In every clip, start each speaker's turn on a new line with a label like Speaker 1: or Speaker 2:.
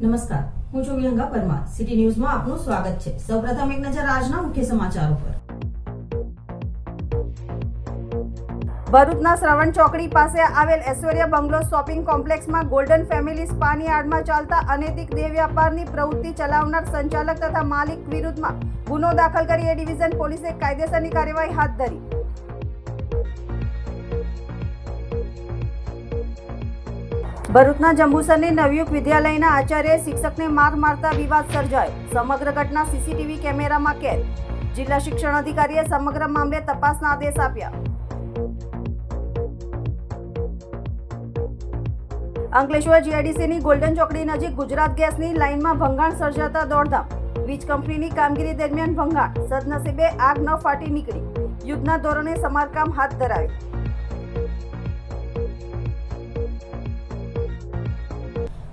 Speaker 1: નમસ્કાર. હું છું વિહંગા પરમાર. સિટી ન્યૂઝમાં આપનું સ્વાગત છે. સૌપ્રથમ એક નજર આજના મુખ્ય સમાચારો પર. ભરૂચના શ્રવણ ચોકડી પાસે આવેલ ઐશ્વર્ય બંગલો શોપિંગ કોમ્પ્લેક્સમાં ગોલ્ડન ફેમિલી સ્પાની આડમાં ચાલતા અનૈતિક દેહ વ્યાપારની પ્રવૃત્તિ ચલાવનાર સંચાલક તથા માલિક વિરુદ્ધમાં ગુનો દાખલ કરી એ ડિવિઝન પોલીસે કાયદેસરની કાર્યવાહી હાથ ધરી. ભરૂચના જંબુસરની નવયુગ વિદ્યાલયના આચાર્યએ શિક્ષકને માર મારતા વિવાદ સર્જાયો. સમગ્ર ઘટના સીસીટીવી કેમેરામાં કેદ. જિલ્લા શિક્ષણ અધિકારીએ સમગ્ર મામલે તપાસના આદેશ આપ્યા. અંકલેશ્વર જીઆઈડીસીની ગોલ્ડન ચોકડી નજીક ગુજરાત ગેસની લાઇનમાં ભંગાણ સર્જાતા દોડધામ. વીજ કંપનીની કામગીરી દરમિયાન ભંગાણ. સદનસીબે આગ ન ફાટી નીકળી. યુદ્ધના ધોરણે સમારકામ હાથ ધરાયું.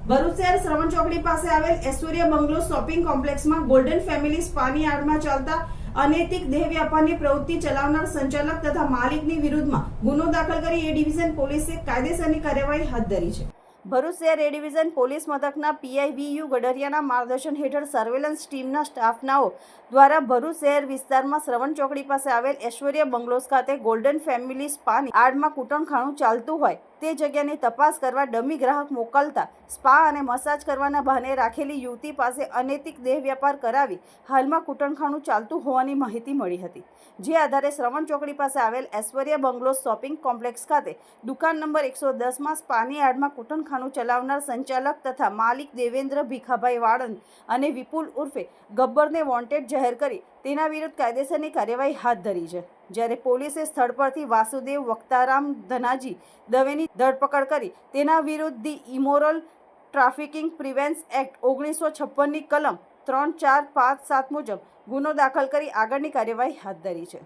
Speaker 1: ભરૂચ શ્રવણ ચોકડી પાસે આવેલ એશ્વર્ય બંગલો શોપિંગ કોમ્પ્લેક્સમાં ગોલ્ડન ફેમિલી સ્પાની આડમાં ચાલતા અનૈતિક દેહ વ્યાપારની પ્રવૃત્તિ ચલાવનાર સંચાલક તથા માલિકની વિરુદ્ધમાં ગુનો દાખલ કરી એ ડિવિઝન પોલીસે કાયદેસરની કાર્યવાહી હાથ ધરી છે. ભરૂચ શહેર એ ડિવિઝન પોલીસ મથકના પીઆઈવીયુ ગડરિયાના માર્ગદર્શન હેઠળ સર્વેલન્સ ટીમના સ્ટાફનાઓ દ્વારા ભરૂચ શહેર વિસ્તારમાં શ્રવણ ચોકડી પાસે આવેલ ઐશ્વર્ય બંગલોઝ ખાતે ગોલ્ડન ફેમિલી સ્પાની આડમાં કૂટણખાણું ચાલતું હોય તે જગ્યાની તપાસ કરવા ડમી ગ્રાહક મોકલતા સ્પા અને મસાજ કરવાના બહાને રાખેલી યુવતી પાસે અનૈતિક દેહ વ્યાપાર કરાવી હાલમાં કૂટણખાણું ચાલતું હોવાની માહિતી મળી હતી. જે આધારે શ્રવણ ચોકડી પાસે આવેલ ઐશ્વર્ય બંગલો શોપિંગ કોમ્પ્લેક્સ ખાતે દુકાન નંબર એકસો દસમાં સ્પાની આડમાં કૂટણખાણું ચલાવનાર સંચાલક તથા માલિક દેવેન્દ્ર ભીખાભાઈ વાળંદ અને વિપુલ ઉર્ફે ગબ્બરને વોન્ટેડ જાહેર કરી તેના વિરુદ્ધ કાયદેસરની કાર્યવાહી હાથ ધરી છે. જ્યારે પોલીસે સ્થળ પરથી વાસુદેવ વક્તારામ ધનાજી દવેની ધરપકડ કરી તેના વિરુદ્ધ the immoral trafficking prevention act ઓગણીસો છપ્પનની કલમ ત્રણ ચાર પાંચ સાત મુજબ ગુનો દાખલ કરી આગળની કાર્યવાહી હાથ ધરી છે.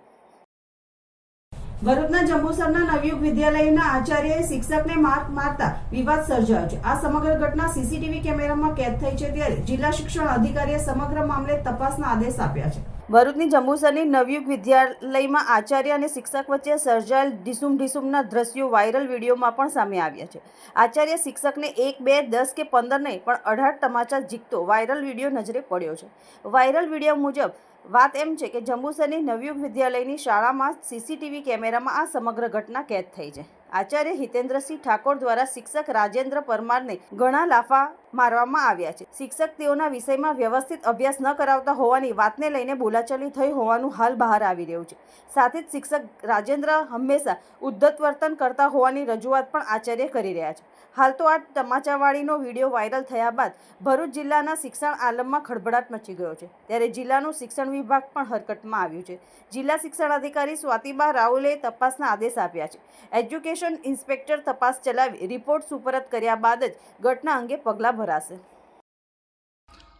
Speaker 1: ભરૂચના જંબુસરના નવયુગ વિદ્યાલયના આચાર્યએ શિક્ષકને માર મારતા વિવાદ સર્જાયો છે. આ સમગ્ર ઘટના સીસીટીવી કેમેરામાં કેદ થઈ છે ત્યારે જિલ્લા શિક્ષણ અધિકારીએ સમગ્ર મામલે તપાસના આદેશ આપ્યા છે. ભરૂચની જંબુસરની નવયુગ વિદ્યાલયમાં આચાર્ય અને શિક્ષક વચ્ચે સર્જાયેલ ઢીસુમ ઢીસુમના દ્રશ્યો વાયરલ વિડીયોમાં પણ સામે આવ્યા છે. આચાર્ય શિક્ષકને એક, બે, દસ કે પંદર નહીં, પણ અઢાર તમાચા જીકતો વાયરલ વીડિયો નજરે પડ્યો છે. વાયરલ વીડિયો મુજબ, વાત એમ છે કે જંબુસરની નવયુગ વિદ્યાલયની શાળામાં સીસીટીવી કેમેરામાં આ સમગ્ર ઘટના કેદ થઈ છે. આચાર્ય હિતેન્દ્રસિંહ ઠાકોર દ્વારા શિક્ષક રાજેન્દ્ર પરમારને ઘણા લાફા મારવામાં આવ્યા છે. શિક્ષક તેઓના વિષયમાં વ્યવસ્થિત અભ્યાસ ન કરાવતા હોવાની વાતને લઈને બોલાચાલી થઈ હોવાનું હાલ બહાર આવી રહ્યું છે. સાથે જ શિક્ષક રાજેન્દ્ર હંમેશા ઉદ્ધત વર્તન કરતા હોવાની રજૂઆત પણ આચાર્ય કરી રહ્યા છે. હાલ તો આ તમાચાવાળીનો વીડિયો વાયરલ થયા બાદ ભરૂચ જિલ્લાના શિક્ષણ આલમમાં ખળભળાટ મચી ગયો છે. ત્યારે જિલ્લાનું શિક્ષણ વિભાગ પણ હરકતમાં આવ્યું છે. જિલ્લા શિક્ષણ અધિકારી સ્વાતિબા રાઉલે તપાસના આદેશ આપ્યા છે. એજ્યુકેશન ઇન્સ્પેક્ટર તપાસ ચલાવી રિપોર્ટ સુપરત કર્યા બાદ જ ઘટના અંગે પગલાં ભરાશે.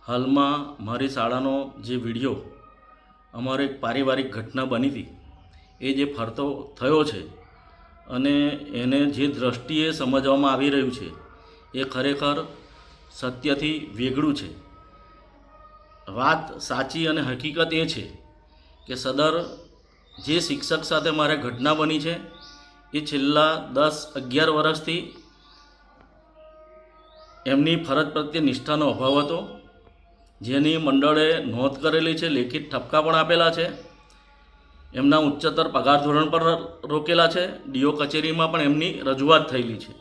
Speaker 2: હાલમાં મારી શાળાનો જે વીડિયો, અમારે એક પારિવારિક ઘટના બની હતી, એ જે ફરતો થયો છે અને એને જે દ્રષ્ટિએ સમજવામાં આવી રહ્યું છે, એ ખરેખર સત્યથી વેગળું છે. વાત સાચી અને હકીકત એ છે કે સદર જે શિક્ષક સાથે મારે ઘટના બની છે, એ છેલ્લા દસ અગિયાર વર્ષથી એમની ફરજ પ્રત્યે નિષ્ઠાનો અભાવ હતો, જેની મંડળે નોંધ કરેલી છે, લેખિત ઠપકા પણ આપેલા છે. એમના ઉચ્ચતર પગાર ધોરણ પર રોકેલા છે. ડીઓ કચેરીમાં પણ એમની રજૂઆત થયેલી છે.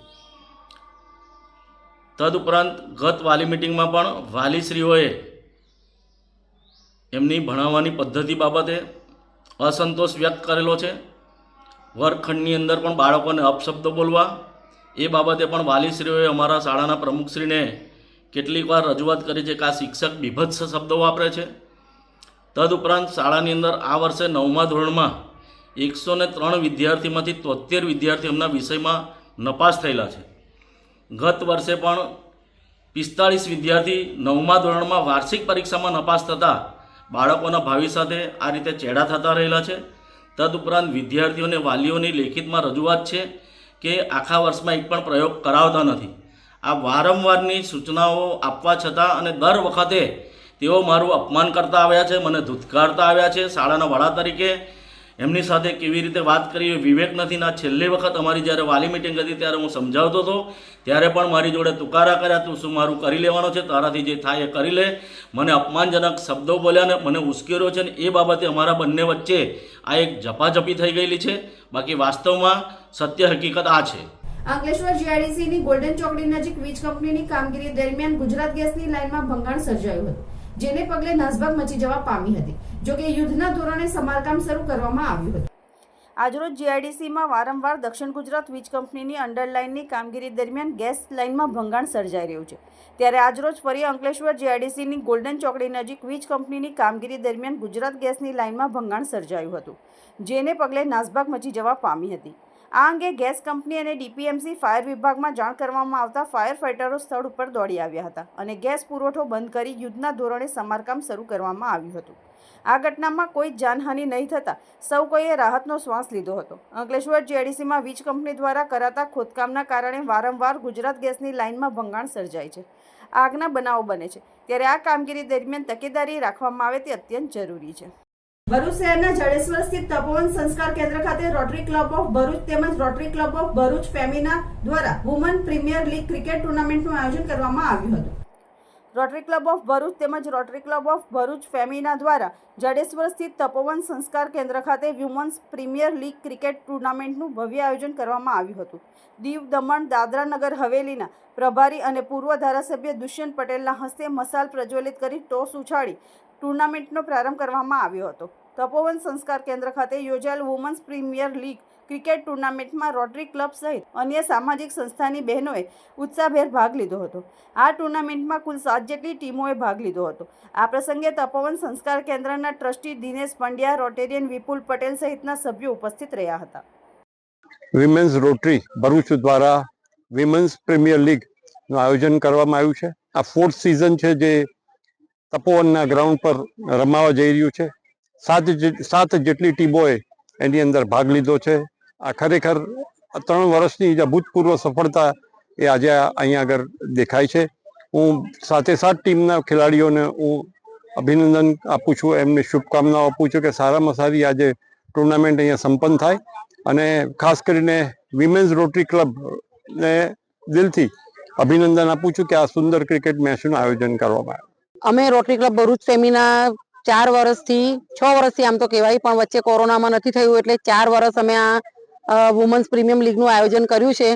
Speaker 2: તદઉપરાંત ગત વાલી મિટિંગમાં પણ વાલીશ્રીઓએ એમની ભણાવવાની પદ્ધતિ બાબતે અસંતોષ વ્યક્ત કરેલો છે. વર્ગખંડની અંદર પણ બાળકોને અપશબ્દો બોલવા, એ બાબતે પણ વાલીશ્રીઓએ અમારા શાળાના પ્રમુખશ્રીને કેટલીક વાર રજૂઆત કરી છે કે આ શિક્ષક બીભત્સ શબ્દો વાપરે છે. તદુપરાંત શાળાની અંદર આ વર્ષે નવમા ધોરણમાં એકસો ને ત્રણ વિદ્યાર્થીમાંથી તોતેર વિદ્યાર્થી એમના વિષયમાં નપાસ થયેલા છે. ગત વર્ષે પણ પિસ્તાળીસ વિદ્યાર્થી નવમા ધોરણમાં વાર્ષિક પરીક્ષામાં નપાસ થતાં બાળકોના ભાવિ સાથે આ રીતે ચેડા થતા રહેલા છે. તદુપરાંત વિદ્યાર્થીઓને વાલીઓની લેખિતમાં રજૂઆત છે કે આખા વર્ષમાં એક પણ પ્રયોગ કરાવતા નથી. આ વારંવારની સૂચનાઓ આપવા છતાં અને દર વખતે તેઓ મારું અપમાન કરતા આવ્યા છે, મને ધૂતકારતા આવ્યા છે. શાળાના વડા તરીકે એમની સાથે કેવી રીતે વાત કરી વિવેક નથી. ના, છેલ્લી વખત અમારી જ્યારે વાલી મિટિંગ હતી, ત્યારે હું સમજાવતો હતો. ત્યારે પણ મારી જોડે તુકારા કર્યા, તું શું મારું કરી લેવાનો છે? તારાથી જે થાય એ કરી લે. મને અપમાનજનક શબ્દો બોલ્યા ને મને ઉશ્કેર્યો છે ને એ બાબતે અમારા બંને વચ્ચે આ એક ઝપાઝપી થઈ ગયેલી છે. બાકી વાસ્તવમાં સત્ય હકીકત આ છે.
Speaker 1: અંકલેશ્વર જીઆઈડીસીની ગોલ્ડન ચોકડી નજીક વીજ કંપનીની કામગીરી દરમિયાન ગુજરાત ગેસની લાઇનમાં ભંગાણ સર્જાયું હતું. જેને પગલે નાસભાગ મચી જવા પામી હતી જોકે યુદ્ધના ધોરણે સમારકામ શરૂ કરવામાં આવ્યું હતું. આજરોજ જીઆઈડીસીમાં વારંવાર દક્ષિણ ગુજરાત વીજ કંપનીની અંડરલાઇનની કામગીરી દરમિયાન ગેસ લાઇનમાં ભંગાણ સર્જાઈ રહ્યું છે. ત્યારે આજરોજ ફરી અંકલેશ્વર જીઆઈડીસીની ગોલ્ડન ચોકડી નજીક વીજ કંપનીની કામગીરી દરમિયાન ગુજરાત ગેસની લાઇનમાં ભંગાણ સર્જાયું હતું, જેને પગલે નાસભાગ મચી જવા પામી હતી. આ અંગે ગેસ કંપની અને ડીપીએમસી ફાયર વિભાગમાં જાણ કરવામાં આવતા ફાયર ફાઇટરો સ્થળ ઉપર દોડી આવ્યા હતા અને ગેસ પુરવઠો બંધ કરી યુદ્ધના ધોરણે સમારકામ શરૂ કરવામાં આવ્યું હતું. આ ઘટનામાં કોઈ જાનહાનિ નહીં થતાં સૌ કોઈએ રાહતનો શ્વાસ લીધો હતો. અંકલેશ્વર જીઆઈડીસીમાં વીજ કંપની દ્વારા કરાતા ખોદકામના કારણે વારંવાર ગુજરાત ગેસની લાઇનમાં ભંગાણ સર્જાય છે. આગના બનાવો બને છે. ત્યારે આ કામગીરી દરમિયાન તકેદારી રાખવામાં આવે તે અત્યંત જરૂરી છે. ભરૂચ શહેરના જડેશ્વર સ્થિત તપોવન સંસ્કાર કેન્દ્ર ખાતે રોટરી ક્લબ ઓફ ભરૂચ તેમજ Rotary club of Bharuch Femina દ્વારા વુમન પ્રીમિયર લીગ ક્રિકેટ ટુર્નામેન્ટનું આયોજન કરવામાં આવ્યું હતું. રોટરી ક્લબ ઓફ ભરૂચ તેમજ rotary club of Bharuch Femina દ્વારા જડેશ્વર સ્થિત તપોવન સંસ્કાર કેન્દ્ર ખાતે વ્યુમન્સ પ્રીમિયર લીગ ક્રિકેટ ટુર્નામેન્ટનું ભવ્ય આયોજન કરવામાં આવ્યું હતું. દીવ દમણ દાદરા નગર હવેલીના પ્રભારી અને પૂર્વ ધારાસભ્ય દુષ્યંત પટેલના હસ્તે મસાલ પ્રજ્વલિત કરી ટોસ ઉછાળી ટુર્નામેન્ટનો પ્રારંભ કરવામાં આવ્યો હતો. તપોવન સંસ્કાર કેન્દ્ર ખાતે યોજાયેલ વુમન્સ પ્રીમિયર લીગ ક્રિકેટ ટુર્નામેન્ટમાં રોટરી ક્લબ સહિત અન્ય સામાજિક સંસ્થાની બહેનોએ ઉત્સાહભેર ભાગ લીધો હતો. આ ટુર્નામેન્ટમાં કુલ સાત જેટલી ટીમોએ ભાગ લીધો હતો. આ પ્રસંગે તપોવન સંસ્કાર કેન્દ્રના ટ્રસ્ટી દિનેશ પંડ્યા, રોટેરિયન વિપુલ પટેલ સહિતના સભ્યો ઉપસ્થિત રહ્યા હતા.
Speaker 3: વિમેન્સ રોટરી ભરૂચ દ્વારા વિમેન્સ પ્રીમિયર લીગનું આયોજન કરવામાં આવ્યું છે. આ ફોર્થ સિઝન છે જે તપોવનના ગ્રાઉન્ડ પર રમાવા જઈ રહ્યું છે. સાત સાત જેટલી ટીમોએ એની અંદર ભાગ લીધો છે. આ ખરેખર ત્રણ વર્ષની જે અભૂતપૂર્વ સફળતા એ આજે અહીંયા આગળ દેખાય છે. હું સાથે સાત ટીમના ખેલાડીઓને હું અભિનંદન આપું છું. એમને શુભકામનાઓ આપું છું કે સારામાં સારી આજે ટુર્નામેન્ટ અહીંયા સંપન્ન થાય. અને ખાસ કરીને વિમેન્સ રોટરી ક્લબ ને દિલથી અભિનંદન આપું છું કે આ સુંદર ક્રિકેટ મેચનું આયોજન કરવામાં આવ્યું.
Speaker 4: અમે રોટરી ક્લબ ભરૂચ સેમિના ચાર વર્ષથી, છ વર્ષથી આમ તો કહેવાય, પણ વચ્ચે કોરોનામાં નથી થયું એટલે ચાર વર્ષ અમે આ વુમન્સ પ્રીમિયમ લીગનું આયોજન કર્યું છે.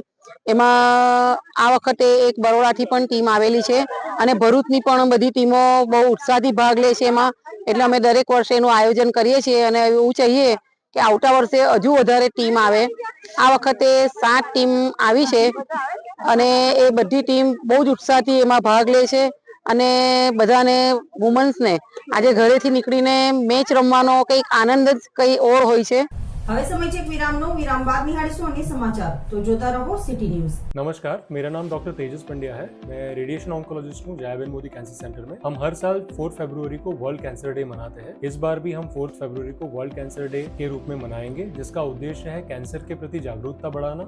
Speaker 4: એમાં આ વખતે એક બરોડાથી પણ ટીમ આવેલી છે અને ભરૂચની પણ બધી ટીમો બહુ ઉત્સાહથી ભાગ લે છે એમાં. એટલે અમે દરેક વર્ષે એનું આયોજન કરીએ છીએ અને એવું ચાહીએ કે આવતા વર્ષે હજુ વધારે ટીમ આવે. આ વખતે સાત ટીમ આવી છે અને એ બધી ટીમ બહુ જ ઉત્સાહથી એમાં ભાગ લે છે અને બધાને વુમન્સને આજે ઘરેથી નીકળીને મેચ રમવાનો કંઈક આનંદ જ કંઈ ઓર હોય છે.
Speaker 1: હવે સમય છે એક વિરામનો વિરામ બાદ નિહાળીશું અન્ય સમાચાર તો જોતા રહો સિટી ન્યૂઝ
Speaker 5: नमस्कार मेरा नाम डॉक्टर तेजस पंड्या है मैं रेडिएशन ऑन्कोलॉजिस्ट हूँ जयाबेन मोदी कैंसर सेंटर में हम हर साल 4 फरवरी को वर्ल्ड कैंसर डे मनाते हैं इस बार भी हम 4 फरवरी को वर्ल्ड कैंसर डे के रूप में मनाएंगे जिसका उद्देश्य है कैंसर के प्रति जागरूकता बढ़ाना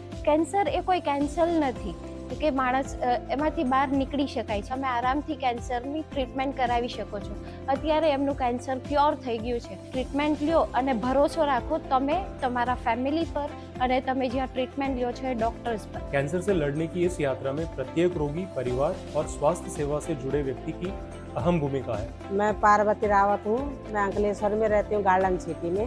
Speaker 6: કેન્સર એ કોઈ કેન્સર નથી કે માણસ અ, એમાંથી બહાર નીકળી શકાય છે અમે આરામથી કેન્સરની ટ્રીટમેન્ટ કરાવી શકો છો અત્યારે એમનું કેન્સર ક્યોર થઈ ગયું છે ટ્રીટમેન્ટ લ્યો અને ભરોસો રાખો તમે તમારા ફેમિલી પર અને તમે જ્યાં ટ્રીટમેન્ટ લ્યો છો એ ડૉક્ટર્સ પર
Speaker 5: कैंसर से लड़ने की इस यात्रा में प्रत्येक रोगी परिवार और स्वास्थ्य सेवा से जुड़े व्यक्ति की अहम भूमिका है
Speaker 7: मैं पार्वती रावत हूँ मैं अंकलेश्वर में रहती हूँ गार्डन सिटी में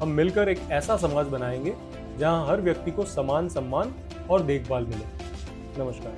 Speaker 5: हम मिलकर एक ऐसा समाज बनाएंगे जहां हर व्यक्ति को समान सम्मान और देखभाल मिले नमस्कार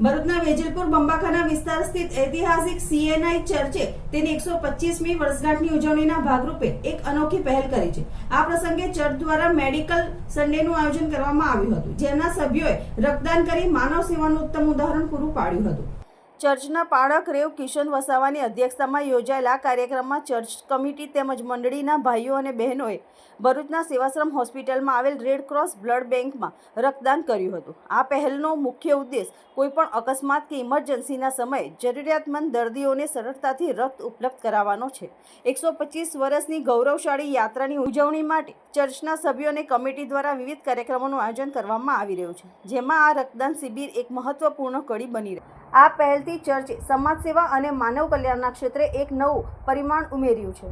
Speaker 1: ભરૂચના વેજલપુર બંબાખાના વિસ્તાર સ્થિત ઐતિહાસિક સીએનઆઈ ચર્ચે તેની એકસો પચીસમી વર્ષગાંઠની ઉજવણીના ભાગરૂપે એક અનોખી પહેલ કરી છે આ પ્રસંગે ચર્ચ દ્વારા મેડિકલ સન્ડેનું આયોજન કરવામાં આવ્યું હતું જેના સભ્યોએ રક્તદાન કરી માનવ સેવાનું ઉત્તમ ઉદાહરણ પૂરું પાડ્યું હતું ચર્ચના પાળક રેવ કિશન વસાવાની અધ્યક્ષતામાં યોજાયેલા કાર્યક્રમમાં ચર્ચ કમિટી તેમજ મંડળીના ભાઈઓ અને બહેનોએ ભરૂચના સેવાશ્રમ હોસ્પિટલમાં આવેલ રેડ ક્રોસ બ્લડ બેંકમાં રક્તદાન કર્યું હતું. આ પહેલનો મુખ્ય ઉદ્દેશ કોઈપણ અકસ્માત કે ઇમરજન્સીના સમયે જરૂરિયાતમંદ દર્દીઓને સરળતાથી રક્ત ઉપલબ્ધ કરાવવાનો છે. એકસો પચીસ વર્ષની ગૌરવશાળી યાત્રાની ઉજવણી માટે ચર્ચના સભ્યો અને કમિટી દ્વારા વિવિધ કાર્યક્રમોનું આયોજન કરવામાં આવી રહ્યું છે, જેમાં આ રક્તદાન શિબિર એક મહત્વપૂર્ણ કડી બની રહી આ પહેલથી ચર્ચે, સમાજ સેવા અને માનવ કલ્યાણના ક્ષેત્રે એક નવું પરિમાણ ઉમેર્યું છે.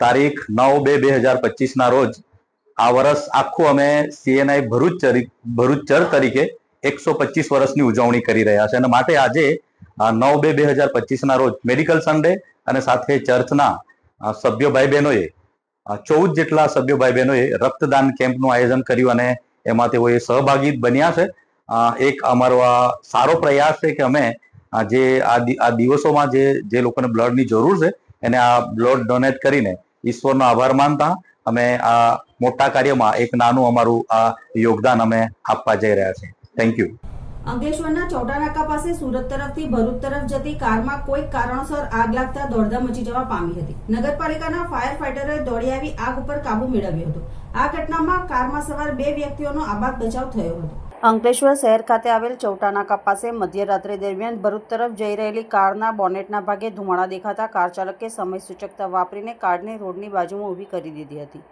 Speaker 8: તારીખ નવ બે બે હજાર પચીસના રોજ આ વર્ષ આખું અમે સીએનઆઈ ભરૂચ ચરી- ભરૂચ ચર્ચ તરીકે એકસો પચીસ વર્ષની ઉજવણી કરી રહ્યા છે. અને માટે આજે નવ બે બે હજાર પચીસના રોજ મેડિકલ સન્ડે અને સાથે ચર્ચના સભ્યો ભાઈ બહેનોએ ચૌદ જેટલા સભ્યો ભાઈ બહેનોએ રક્તદાન કેમ્પનું આયોજન કર્યું અને એમાં તેઓએ સહભાગી બન્યા છે. એક અમારો આ સારો પ્રયાસ છે કે અમે જે આ દિવસોમાં જે જે લોકોને બ્લડની જરૂર છે, એને આ બ્લડ ડોનેટ કરીને ઈશ્વરનો આભાર માનતા અમે આ મોટા કાર્યમાં એક નાનું અમારું આ યોગદાન અમે આપવા જઈ રહ્યા છીએ. થેન્ક યુ
Speaker 1: અંકલેશ્વરના ચોટાનાકા પાસે સુરત તરફથી ભરૂચ તરફ જતી કારમાં કોઈક કારણોસર આગ લાગતા દોડધામ મચી જવા પામી હતી. નગરપાલિકાના ફાયર ફાઈટરોએ દોડી આવી આગ ઉપર કાબુ મેળવ્યો હતો. આ ઘટનામાં કારમાં સવાર બે વ્યક્તિઓનો આબાદ બચાવ થયો હતો. અંકલેશ્વર શહેર ખાતે આવેલ ચૌટાનાકા પાસે મધ્યરાત્રિ દરમિયાન ભરૂચ તરફ જઈ રહેલી કારના બોનેટના ભાગે ધુમાડા દેખાતા કાર ચાલકે સમય સૂચકતા વાપરીને કારને રોડની બાજુમાં ઊભી કરી દીધી હતી.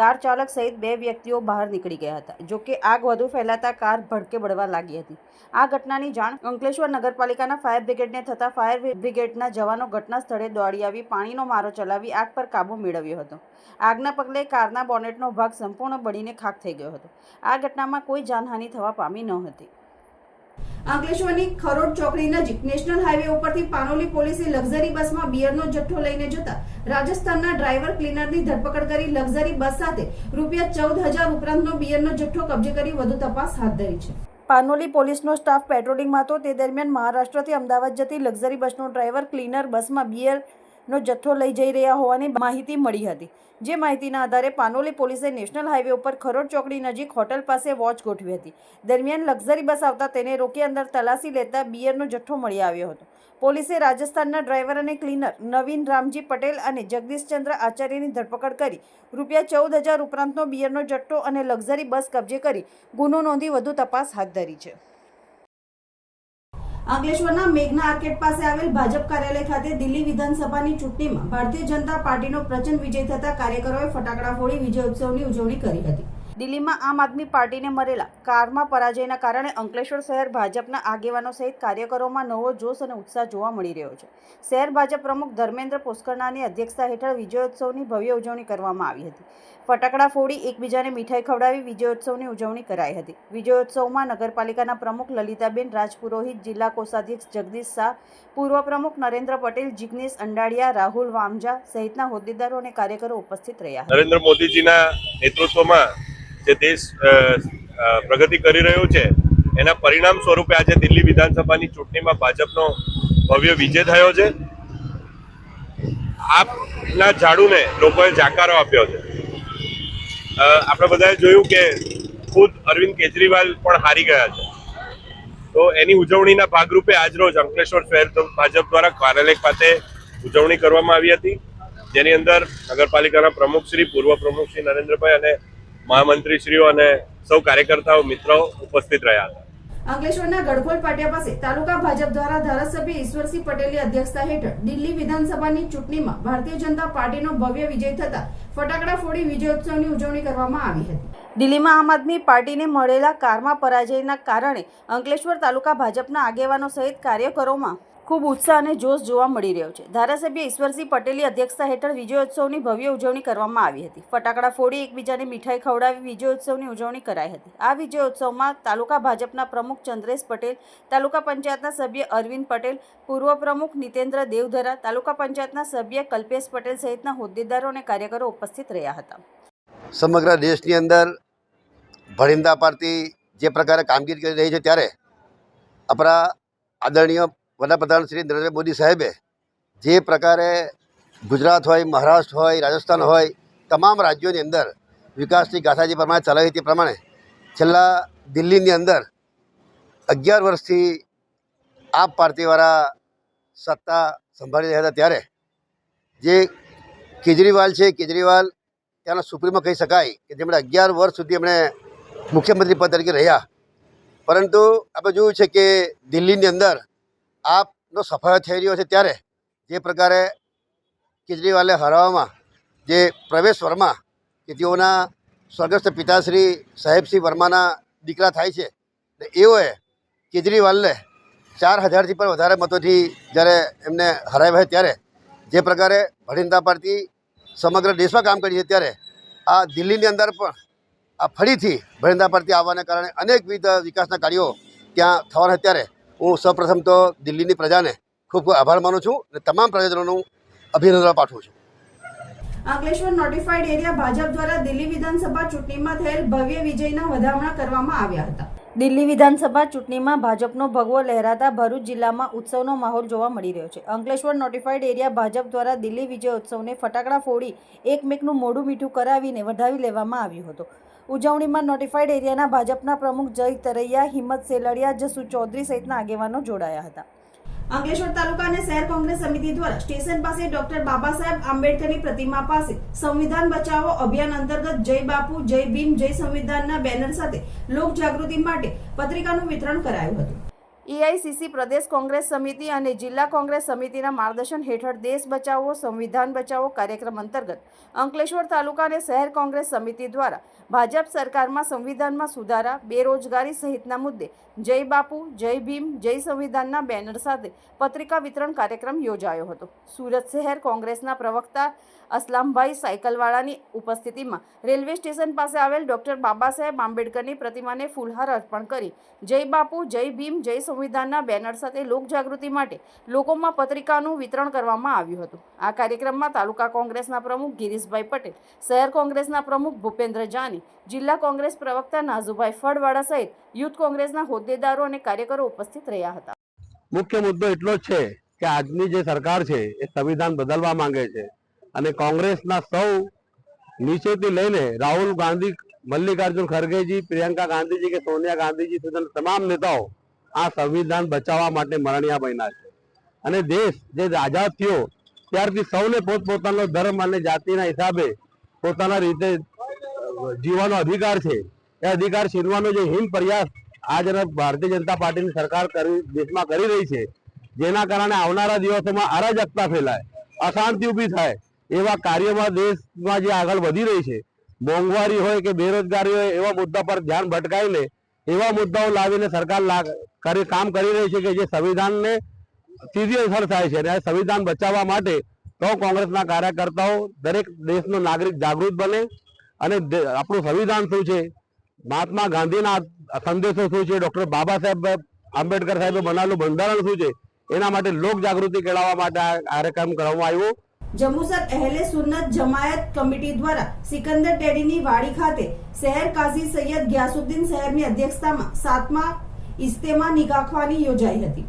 Speaker 1: કાર ચાલક સહિત બે વ્યક્તિઓ બહાર નીકળી ગયા હતા, જો કે આગ વધુ ફેલાતા કાર ભડકે બળવા લાગી હતી. આ ઘટનાની જાણ અંકલેશ્વર નગરપાલિકાના ફાયર બ્રિગેડને થતાં ફાયર બ્રિગેડના જવાનો ઘટના સ્થળે દોડી આવી, પાણીનો મારો ચલાવી આગ પર કાબૂ મેળવ્યો હતો. આગના પગલે કારના બોનેટનો ભાગ સંપૂર્ણ બળીને ખાક થઈ ગયો હતો. આ ઘટનામાં કોઈ જાનહાનિ થવા પામી ન હતી. અંકલેશ્વરની ખરોડ ચોકડી નજીક નેશનલ હાઈવે ઉપરથી પાનોલી પોલીસે લક્ઝરી બસમાં બિયરનો જથ્થો લઈને જતા રાજસ્થાનના ડ્રાઈવર ક્લીનરની ધરપકડ કરી લક્ઝરી બસ સાથે રૂપિયા ચૌદ હજાર ઉપરાંતનો બિયરનો જથ્થો કબજે કરી વધુ તપાસ હાથ ધરી છે. પાનોલી પોલીસનો સ્ટાફ પેટ્રોલિંગમાં હતો. તે દરમિયાન મહારાષ્ટ્રથી અમદાવાદ જતી લક્ઝરી બસનો ડ્રાઈવર ક્લીનર બસમાં બિયરનો જથ્થો લઈ જઈ રહ્યા હોવાની માહિતી મળી હતી. જે માહિતીના આધારે પાનોલી પોલીસે નેશનલ હાઈવે ઉપર ખરોડ ચોકડી નજીક હોટલ પાસે વોચ ગોઠવી હતી. દરમિયાન લક્ઝરી બસ આવતા તેને રોકી અંદર તલાશી લેતા બિયરનો જથ્થો મળી આવ્યો હતો. પોલીસે રાજસ્થાનના ડ્રાઈવર અને ક્લીનર નવીન રામજી પટેલ અને જગદીશચંદ્ર આચાર્યની ધરપકડ કરી રૂપિયા ચૌદ હજાર ઉપરાંતનો બિયરનો જથ્થો અને લક્ઝરી બસ કબજે કરી ગુનો નોંધી વધુ તપાસ હાથ ધરી છે. અંકલેશ્વરના મેઘના આર્કેટ પાસે આવેલ ભાજપ કાર્યાલય ખાતે દિલ્હી વિધાનસભાની ચૂંટણીમાં ભારતીય જનતા પાર્ટીનો પ્રચંડ વિજય થતા કાર્યકરોએ ફટાકડા ફોડી વિજય ઉત્સવની ઉજવણી કરી હતી. દિલ્હીમાં આમ આદમી પાર્ટીને મળેલા કારમાં પરાજયના કારણે અંકલેશ્વર શહેર ભાજપના આગેવાનો સહિત કાર્યકરોમાં નવો જોશ અને ઉત્સાહ જોવા મળી રહ્યો છે. શહેર ભાજપ પ્રમુખ ધર્મેન્દ્ર પુષ્કરણાની અધ્યક્ષતા હેઠળ વિજયોત્સવની ભવ્ય ઉજવણી કરવામાં આવી હતી. ફટાકડા ફોડી એકબીજાને મીઠાઈ ખવડાવી વિજયોત્સવની ઉજવણી કરાઈ હતી. વિજયોત્સવમાં નગરપાલિકાના પ્રમુખ લલિતાબેન રાજપુરોહિત, જિલ્લા કોષાધ્યક્ષ જગદીશ શાહ, પૂર્વ પ્રમુખ નરેન્દ્ર પટેલ, જિગ્નેશ અંડાડિયા, રાહુલ વામજા સહિતના હોદ્દેદારો અને કાર્યકરો ઉપસ્થિત રહ્યા હતા.
Speaker 9: નરેન્દ્ર મોદીજીના નેતૃત્વમાં જે દેશ પ્રગતિ કરી રહ્યો છે, એના પરિણામ સ્વરૂપે આજે દિલ્હી વિધાનસભાની ચૂંટણીમાં ભાજપનો ભવ્ય વિજય થયો છે. આપના ઝાડુને લોકોએ જાકારો આપ્યો છે. આપણે બધાએ જોયું કે ખુદ અરવિંદ કેજરીવાલ પણ હારી ગયા છે. તો એની ઉજવણીના ભાગરૂપે આજરોજ અંકલેશ્વર શહેર ભાજપ દ્વારા કાર્યાલય ખાતે ઉજવણી કરવામાં આવી હતી. જેની અંદર નગરપાલિકાના પ્રમુખ શ્રી પૂર્વ પ્રમુખ શ્રી નરેન્દ્રભાઈ અને મહામંત્રીશ્રીઓ અને સૌ કાર્યકર્તાઓ, મિત્રો ઉપસ્થિત રહ્યા હતા.
Speaker 1: અંકલેશ્વરના ગડખોલ પાટિયા પાસે તાલુકા ભાજપ દ્વારા ધારાસભ્ય ઈશ્વરસિંહ પટેલની અધ્યક્ષતા હેઠળ દિલ્હી વિધાનસભાની ચૂંટણીમાં ભારતીય જનતા પાર્ટીનો ભવ્ય વિજય થતા ફટાકડા ફોડી વિજયોત્સવની ઉજવણી કરવામાં આવી હતી. દિલ્હીમાં આમ આદમી પાર્ટીને મળેલા કારમાં પરાજયના કારણે અંકલેશ્વર તાલુકા ભાજપના આગેવાનો સહિત કાર્યકરોમાં ખૂબ ઉત્સાહ અને જોશ જોવા મળી રહ્યો છે. ધારાસભ્ય ઈશ્વરસિંહ પટેલની અધ્યક્ષતા હેઠળ વિજયોત્સવની ભવ્ય ઉજવણી કરવામાં આવી હતી. ફટાકડા ફોડી એકબીજાને મીઠાઈ ખવડાવી વિજયોત્સવની ઉજવણી કરાઈ હતી. આ વિજયોત્સવમાં તાલુકા ભાજપના પ્રમુખ ચંદ્રેશ પટેલ, તાલુકા પંચાયતના સભ્ય અરવિંદ પટેલ, પૂર્વ પ્રમુખ નિતેન્દ્ર દેવધરા, તાલુકા પંચાયતના સભ્ય કલ્પેશ પટેલ સહિતના હોદ્દેદારો અને કાર્યકરો ઉપસ્થિત રહ્યા હતા.
Speaker 10: સમગ્ર દેશની અંદર ભરિંદા પાર્ટી જે પ્રકારે કામગીરી કરી રહી છે ત્યારે આપણા આદરણીય વડાપ્રધાન શ્રી નરેન્દ્ર મોદી સાહેબે જે પ્રકારે ગુજરાત હોય, મહારાષ્ટ્ર હોય, રાજસ્થાન હોય, તમામ રાજ્યોની અંદર વિકાસની ગાથા જે પ્રમાણે ચલાવી તે પ્રમાણે છેલ્લા દિલ્હીની અંદર અગિયાર વર્ષથી આપ પાર્ટીવાળા સત્તા સંભાળી રહ્યા હતા ત્યારે જે કેજરીવાલ છે, કેજરીવાલ ત્યાંના સુપ્રીમો કહી શકાય કે જેમણે અગિયાર વર્ષ સુધી એમણે મુખ્યમંત્રી પદ તરીકે રહ્યા. પરંતુ આપણે જોયું છે કે દિલ્હીની અંદર આપનો સફાયો થઈ રહ્યો છે ત્યારે જે પ્રકારે કેજરીવાલે હરાવવામાં, જે પ્રવેશ વર્મા કે તેઓના સ્વર્ગસ્થ પિતાશ્રી સાહેબસિંહ વર્માના દીકરા થાય છે એઓએ કેજરીવાલને ચાર હજારથી પણ વધારે મતોથી જ્યારે એમને હરાવ્યા છે ત્યારે જે પ્રકારે ભરિંદા પાર્ટી સમગ્ર દેશમાં કામ કરી છે ત્યારે આ દિલ્હીની અંદર પણ આ ફરીથી ભરિંદા પાર્ટી આવવાને કારણે અનેકવિધ વિકાસના કાર્યો ત્યાં થવાના ત્યારે હું સૌપ્રથમ તો દિલ્હીની પ્રજાને ખૂબ ખૂબ આભાર માનું છું અને તમામ પ્રજાજનોનું અભિનંદન પાઠવું છું.
Speaker 1: અંકલેશ્વર નોટિફાઈડ એરિયા ભાજપ દ્વારા દિલ્હી વિધાનસભા ચૂંટણીમાં થયેલ ભવ્ય વિજયના વધામણા કરવામાં આવ્યા હતા. દિલ્હી વિધાનસભા ચૂંટણીમાં ભાજપનો ભગવો લહેરાતા ભરૂચ જિલ્લામાં ઉત્સવનો માહોલ જોવા મળી રહ્યો છે. અંકલેશ્વર નોટિફાઈડ એરિયા ભાજપ દ્વારા દિલ્હી વિજય ઉત્સવને ફટાકડા ફોડી એકમેકનું મોઢું મીઠું કરાવીને વધાવી લેવામાં આવ્યું હતું. ઉજવણીમાં નોટિફાઈડ એરિયાના ભાજપના પ્રમુખ જય તરૈયા, હિંમત સેલડિયા, જસુ ચૌધરી સહિતના આગેવાનો જોડાયા હતા. અંકલેશ્વર તાલુકા અને શહેર કોંગ્રેસ સમિતિ દ્વારા સ્ટેશન પાસે ડોક્ટર બાબા સાહેબ આંબેડકરની પ્રતિમા પાસે સંવિધાન બચાવો અભિયાન અંતર્ગત જય બાપુ, જય ભીમ, જય સંવિધાનના બેનર સાથે લોક જાગૃતિ માટે પત્રિકાનું વિતરણ કરાયું હતું. એઆઈસીસી પ્રદેશ કોંગ્રેસ સમિતિ અને જિલ્લા કોંગ્રેસ સમિતિના માર્ગદર્શન હેઠળ દેશ બચાવો, સંવિધાન બચાવો કાર્યક્રમ અંતર્ગત અંકલેશ્વર તાલુકા અને શહેર કોંગ્રેસ સમિતિ દ્વારા ભાજપ સરકારમાં સંવિધાનમાં સુધારા, બેરોજગારી સહિતના મુદ્દે જય બાપુ, જય ભીમ, જય સંવિધાનના બેનર સાથે પત્રિકા વિતરણ કાર્યક્રમ યોજાયો હતો. સુરત શહેર કોંગ્રેસના પ્રવક્તા અસલામભાઈ સાયકલવાળાની ઉપસ્થિતિમાં રેલવે સ્ટેશન પાસે આવેલ ડોક્ટર બાબા સાહેબ આંબેડકરની પ્રતિમાને ફૂલહાર અર્પણ કરી. જય બાપુ, જય ભીમ, જય સંવિધાનના બેનર સાથે લોકજાગૃતિ માટે લોકોમાં પત્રિકાનું વિતરણ કરવામાં આવ્યું હતું. આ કાર્યક્રમમાં તાલુકા કોંગ્રેસના પ્રમુખ ગિરીશભાઈ પટેલ, શહેર કોંગ્રેસના પ્રમુખ ભૂપેન્દ્ર જાની, જિલ્લા કોંગ્રેસ પ્રવક્તા નાઝુભાઈ ફળવાળા સહિત યુથ કોંગ્રેસના હોદ્દેદારો અને કાર્યકરો ઉપસ્થિત રહ્યા હતા.
Speaker 11: મુખ્ય મુદ્દો એટલો જ છે કે આજની જે સરકાર છે એ સંવિધાન બદલવા માંગે છે. અને કોંગ્રેસના સૌ નીચેથી લઈને રાહુલ ગાંધી, મલ્લિકાર્જુન ખરગેજી, પ્રિયંકા ગાંધીજી કે સોનિયા ગાંધીજી સુધીના તમામ નેતાઓ આ સંવિધાન બચાવવા માટે મરણિયા બન્યા છે. અને દેશ જે આઝાદ થયો, ત્યારથી સૌને પોતપોતાનો ધર્મ અને જાતિના હિસાબે પોતાના રીતે જીવવાનો અધિકાર છે. એ અધિકાર છીનવાનો જે હિમ પ્રયાસ આજના ભારતીય જનતા પાર્ટીની સરકાર કરી, દેશમાં કરી રહી છે, જેના કારણે આવનારા દિવસોમાં અરાજકતા ફેલાય, અશાંતિ ઊભી થાય એવા કાર્યમાં દેશમાં જે આગળ વધી રહી છે, મોંઘવારી હોય કે બેરોજગારી હોય, એવા મુદ્દા પર ધ્યાન ભટકાવીને, એવા મુદ્દાઓ લાવીને સરકાર કામ કરી રહી છે કે જે સંવિધાનને સીધી અસર થાય છે અને સંવિધાન બચાવવા માટે તો કોંગ્રેસના કાર્યકર્તાઓ દરેક દેશનો નાગરિક જાગૃત બને અને આપણું સંવિધાન શું છે? મહાત્મા ગાંધીના સંદેશો શું છે? ડૉક્ટર બાબા સાહેબ, આંબેડકર સાહેબે બનાવેલું બંધારણ શું છે? એના માટે લોક જાગૃતિ કેળવવા માટે આ કાર્યક્રમ કરવામાં આવ્યો.
Speaker 1: જંબુસર અહેલે સુન્નત જમાયત કમિટી દ્વારા સિકંદર ટેડીની વાડી ખાતે શહેર કાઝી સૈયદ ગ્યાસુદ્દીન શહેરની અધ્યક્ષતામાં સાતમા ઇસ્તેમા નિગાખવાની યોજાઈ હતી.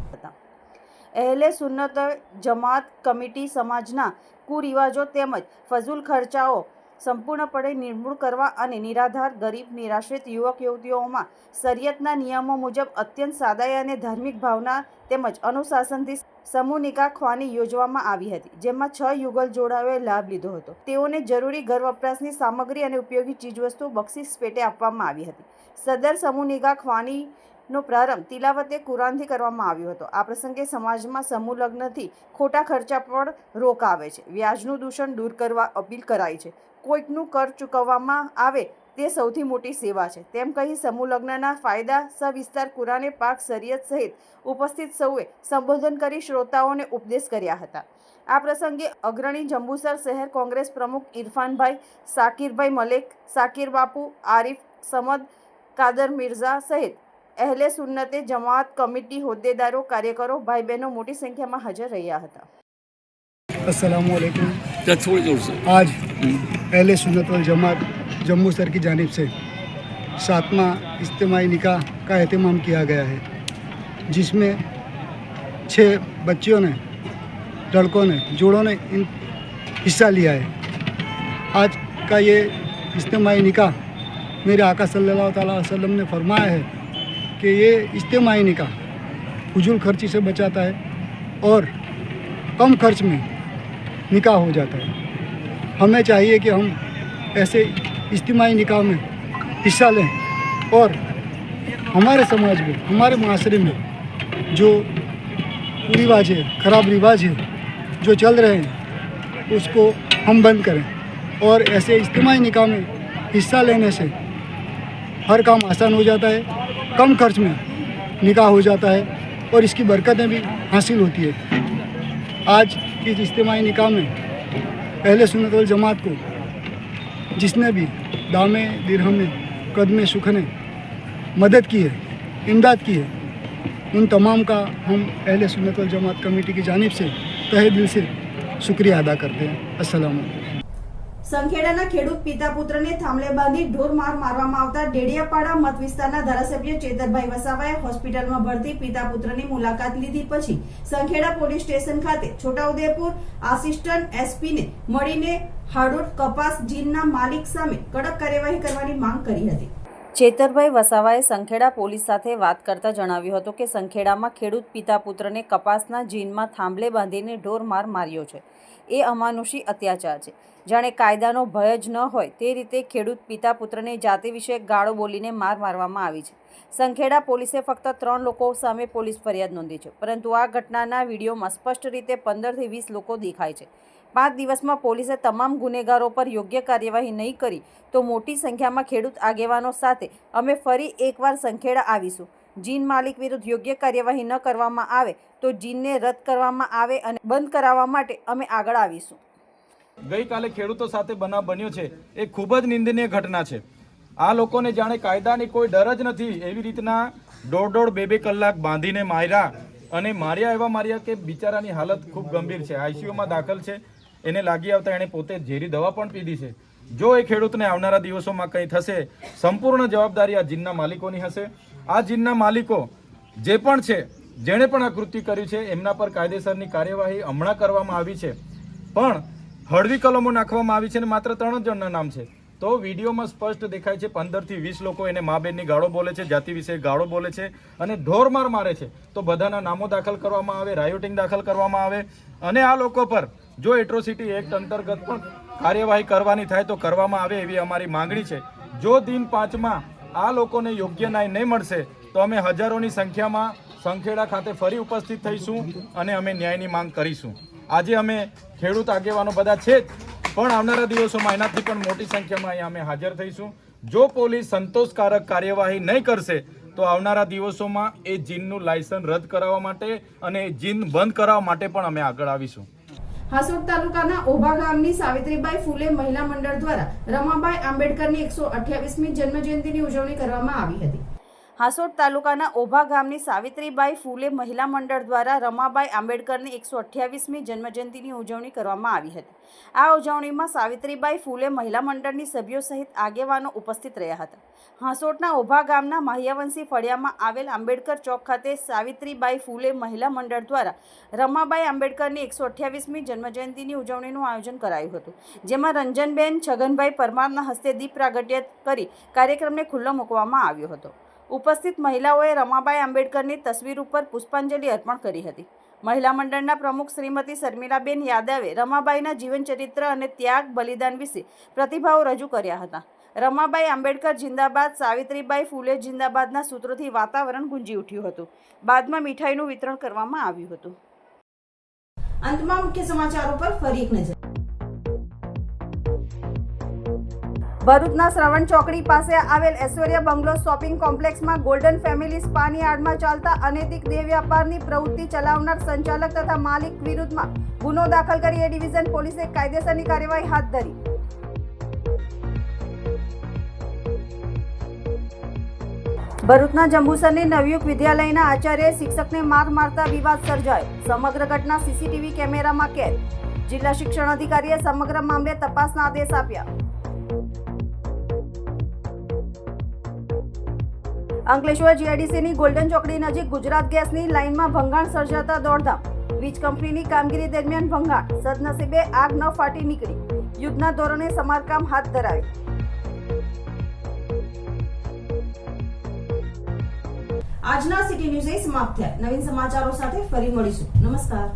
Speaker 1: અહેલે સુન્નત જમાત કમિટી સમાજના કુરિવાજો તેમજ ફઝુલ ખર્ચાઓ સંપૂર્ણપણે નિર્મૂળ કરવા અને નિરાધાર, ગરીબ, નિરાશ્રિત યુવક યુવતીઓમાં શરિયતના નિયમો મુજબ અત્યંત સાદાઈ અને ધાર્મિક ભાવના તેમજ અનુશાસનથી સમૂહ નિકાહ ખવાની યોજવામાં આવી હતી, જેમાં છ યુગલ જોડાઓએ લાભ લીધો હતો. તેઓને જરૂરી ઘર વપરાશની સામગ્રી અને ઉપયોગી ચીજવસ્તુ બક્ષિસ પેટે આપવામાં આવી હતી. સદર સમૂહ નિકાહ ખવાની નો પ્રારંભ તિલાવતે કુરાનથી કરવામાં આવ્યો હતો. આ પ્રસંગે સમાજમાં સમૂહ લગ્નથી ખોટા ખર્ચા પર રોક આવે છે. વ્યાજનું દૂષણ દૂર કરવા અપીલ કરાઈ છે. કોઈકનું કર ચૂકવવામાં આવે તે સૌથી મોટી સેવા છે. તેમ કહી સમૂહ લગ્નના ફાયદા સવિસ્તાર કુરાને પાક શરીયત સહિત ઉપસ્થિત સૌએ સંબોધન કરી શ્રોતાઓને ઉપદેશ કર્યા હતા. આ પ્રસંગે અગ્રણી જંબુસર શહેર કોંગ્રેસ પ્રમુખ ઇરફાનભાઈ સાકિરભાઈ મલેક સાકિર બાપુ આરિફ સમદ કાદર મિર્ઝા સહિત અહેલે સુન્નતે જમાત કમિટી હોદ્દેદારો કાર્યકરો ભાઈ બહેનો મોટી સંખ્યામાં હાજર રહ્યા હતા.
Speaker 12: અસલામ આજ અહેલે સુન્નત જમાત जम्मू सर की जानब से सातवां इज्तमाही निकाह का अहतमाम किया गया है, जिसमें छः बच्चियों ने, लड़कों ने, जोड़ों ने इन हिस्सा लिया है। आज का ये इज्तमाही निका मेरे आका सल्लल्लाहु अलैहि वसल्लम ने फरमाया है कि ये इज्तमाही निका फजूल खर्ची से बचाता है और कम खर्च में निकाह हो जाता है। हमें चाहिए कि हम ऐसे इज्तिमाही निकाह में हिस्सा लें। और हमारे समाज में, हमारे माशरे में जो रिवाज है, ख़राब रिवाज है, जो चल रहे हैं, उसको हम बंद करें। और ऐसे इज्तिमाही निकाह में हिस्सा लेने से हर काम आसान हो जाता है, कम खर्च में निकाह हो जाता है और इसकी बरकतें भी हासिल होती है। आज इस इज्तिमाही निकाह में पहले सुनत जमात को जिसने भी दामे दिरहमे कदमे सुखने मदद की है इमदाद की है उन तमाम का हम अहले सुन्नत वल जमात कमेटी की जानिब से तहे दिल से शुक्रिया अदा करते हैं अस्सलाम वालेकुम।
Speaker 1: સંખેડાના ખેડૂત પિતા પુત્રને થાંભલે બાંધી ઢોર માર મારવામાં આવતા ડેડિયાપાડા મત વિસ્તારના ધારાસભ્ય ચેતરભાઈ વસાવાએ હોસ્પિટલમાં ભરતી પિતા પુત્રની મુલાકાત લીધી પછી સંખેડા પોલીસ સ્ટેશન ખાતે છોટાઉદેપુર આસિસ્ટન્ટ એસપીને મળીને હાડોટ કપાસ જીનના માલિક સામે કડક કાર્યવાહી કરવાની માંગ કરી હતી. ચેતરભાઈ વસાવાએ સંખેડા પોલીસ સાથે વાત કરતા જણાવ્યું હતું કે સંખેડામાં ખેડૂત પિતા પુત્રને કપાસના જીનમાં થાંભલે બાંધીને ઢોર માર માર્યો છે. એ અમાનુષી અત્યાચાર છે. જાણે કાયદાનો ભય જ ન હોય તે રીતે ખેડૂત પિતા પુત્રને જાતિ વિશે ગાળો બોલીને માર મારવામાં આવી છે. સંખેડા પોલીસે ફક્ત ત્રણ લોકો સામે પોલીસ ફરિયાદ નોંધી છે, પરંતુ આ ઘટનાના વિડીયોમાં સ્પષ્ટ રીતે પંદરથી વીસ લોકો દેખાય છે. પાંચ દિવસમાં પોલીસે તમામ ગુનેગારો પર યોગ્ય કાર્યવાહી નહીં કરી, તો મોટી સંખ્યામાં ખેડૂત આગેવાનો સાથે અમે ફરી એકવાર સંખેડા આવીશું. જીન માલિક વિરુદ્ધ યોગ્ય કાર્યવાહી ન કરવામાં આવે, તો જીનને રદ કરવામાં આવે અને બંધ કરાવવા માટે અમે આગળ આવીશું.
Speaker 13: ગઈકાલે ખેડૂતો સાથે બનાવ બન્યો છે. એ ખૂબ જ નિંદનીય ઘટના છે. આ લોકોને જાણે કાયદાની કોઈ ડર જ નથી એવી રીતના દોઢ દોઢ બે બે કલાક બાંધીને માર્યા અને માર્યા એવા માર્યા કે બિચારાની હાલત ખૂબ ગંભીર છે. આઈસીયુમાં દાખલ છે. એને લાગી આવતા એણે પોતે ઝેરી દવા પણ પીધી છે. જો એ ખેડૂતને આવનારા દિવસોમાં કંઈ થશે, સંપૂર્ણ જવાબદારી આ જીનના માલિકોની હશે. આ જીનના માલિકો જે પણ છે, જેણે પણ આ કૃત્ય કર્યું છે, એમના પર કાયદેસરની કાર્યવાહી હમણાં કરવામાં આવી છે. પણ હળવી કલમો નાખવામાં આવી છે અને માત્ર ત્રણ જણના નામ છે. તો વિડીયોમાં સ્પષ્ટ દેખાય છે, પંદરથી વીસ લોકો એને મા બેનની ગાળો બોલે છે, જાતિ વિશે ગાળો બોલે છે અને ઢોરમાર મારે છે. તો બધાના નામો દાખલ કરવામાં આવે, રાયોટિંગ દાખલ કરવામાં આવે અને આ લોકો પર જો એટ્રોસિટી એક્ટ અંતર્ગત પણ કાર્યવાહી કરવાની થાય તો કરવામાં આવે એવી અમારી માંગણી છે. જો દિન પાંચમાં આ લોકોને યોગ્ય ન્યાય નહીં મળશે, તો અમે હજારોની સંખ્યામાં સંખેડા ખાતે ફરી ઉપસ્થિત થઈશું અને અમે ન્યાયની માંગ કરીશું. આજે અમે ખેડૂત આગેવાનો બધા છે જ પણ આવનારા દિવસોમાં એનાથી પણ મોટી સંખ્યામાં અહીંયા અમે હાજર થઈશું. જો પોલીસ સંતોષકારક કાર્યવાહી નહીં કરશે, તો આવનારા દિવસોમાં એ જીનનું લાયસન્સ રદ કરાવવા માટે અને જીન બંધ કરાવવા માટે પણ અમે આગળ આવીશું.
Speaker 1: હાસોડ તાલુકાના ઓભા ગામની સાવિત્રીબાઈ ફૂલે મહિલા મંડળ દ્વારા રમાબાઈ આંબેડકરની એકસો અઠ્યાવીસમી જન્મજયંતિની ઉજવણી કરવામાં આવી હતી. હાસોડ તાલુકાના ઓભા ગામની સાવિત્રીબાઈ ફૂલે મહિલા મંડળ દ્વારા રમાબાઈ આંબેડકરની એકસો અઠ્યાવીસમી જન્મજયંતિની ઉજવણી કરવામાં આવી હતી. આ ઉજવણીમાં સાવિત્રીબાઈ ફૂલે મહિલા મંડળની સભ્યો સહિત આગેવાનો ઉપસ્થિત રહ્યા હતા. હાંસોટના ઓભા ગામના માહ્યાવંશી ફળિયામાં આવેલ આંબેડકર ચોક ખાતે સાવિત્રીબાઈ ફૂલે મહિલા મંડળ દ્વારા રમાબાઈ આંબેડકરની એકસો અઠ્યાવીસમી જન્મજયંતિની ઉજવણીનું આયોજન કરાયું હતું, જેમાં રંજનબેન છગનભાઈ પરમારના હસ્તે દીપ પ્રાગટ્ય કરી કાર્યક્રમને ખુલ્લો મૂકવામાં આવ્યો હતો. ઉપસ્થિત મહિલાઓએ રમાબાઈ આંબેડકરની તસવીર ઉપર પુષ્પાંજલિ અર્પણ કરી હતી. મહિલા મંડળના પ્રમુખ શ્રીમતી શર્મિલાબેન યાદવે રમાબાઈના જીવનચરિત્ર અને ત્યાગ બલિદાન વિશે પ્રતિભાવો રજૂ કર્યા હતા. રમાબાઈ આંબેડકર જિંદાબાદ, સાવિત્રીબાઈ ફૂલે જિંદાબાદના સૂત્રોથી વાતાવરણ ગુંજી ઉઠ્યું હતું. બાદમાં મીઠાઈનું વિતરણ કરવામાં આવ્યું હતું. અંતમાં મુખ્ય સમાચારો પર ફરી એક નજર. ભરૂચના શ્રવણ ચોકડી પાસે આવેલ ઐશ્વર્ય બંગલો શોપિંગ કોમ્પ્લેક્સમાં ગોલ્ડન ફેમિલી સ્પાની આડમાં ચાલતા અનૈતિક દેહ વ્યાપારની પ્રવૃત્તિ ચલાવનાર સંચાલક તથા માલિક વિરુદ્ધમાં ગુનો દાખલ કરી એ ડિવિઝન પોલીસે કાયદેસરની કાર્યવાહી હાથ ધરી. ભરૂચના જંબુસરની નવયુગ વિદ્યાલયના આચાર્યએ શિક્ષકને માર મારતા વિવાદ સર્જાયો. સમગ્ર ઘટના સીસીટીવી કેમેરામાં કેદ. જિલ્લા શિક્ષણ અધિકારીએ સમગ્ર મામલે તપાસના આદેશ આપ્યા. અંકલેશ્વર જીઆઈડીસીની ગોલ્ડન ચોકડી નજીક ગુજરાત ગેસની લાઇનમાં ભંગાણ સર્જાતા દોડધામ. વીજ કંપનીની કામગીરી દરમિયાન ભંગાણ. સદનસીબે આગ ન ફાટી નીકળી. યુદ્ધના ધોરણે સમારકામ હાથ ધરાયું. આજના સિટી ન્યૂઝ સમાપ્ત થયા. નવીન સમાચારો સાથે ફરી મળીશું. નમસ્કાર.